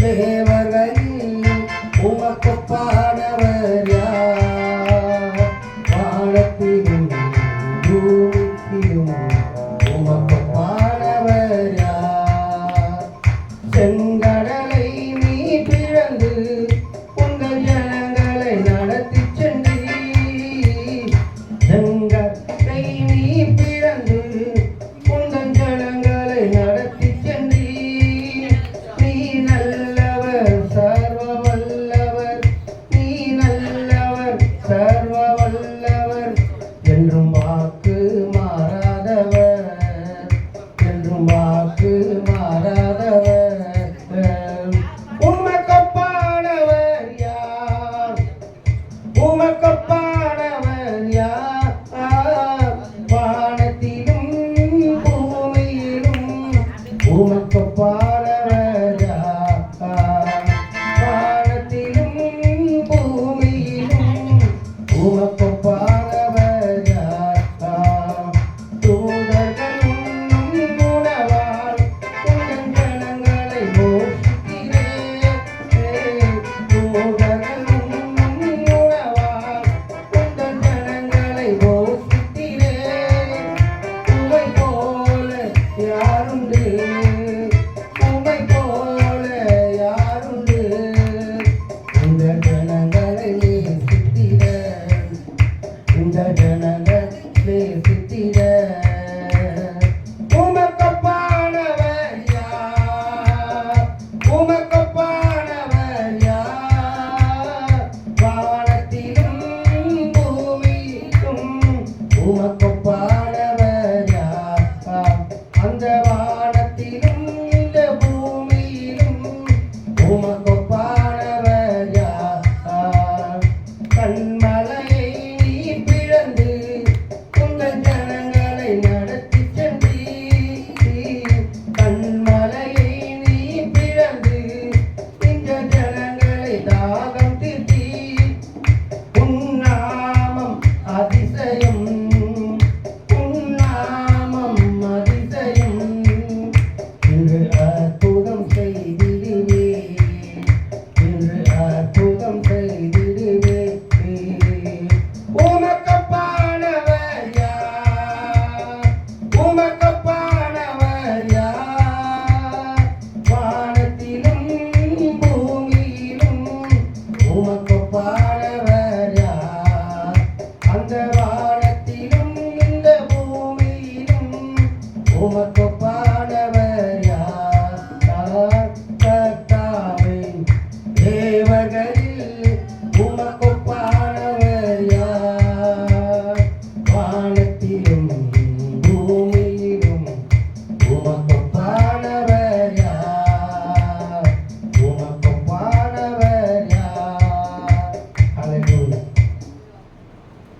தேவரையில் உமக்கு பாடவர் யார்? வாழத்திலும் உமக்கு உமக்கப்பானவர் யார்? உமக்க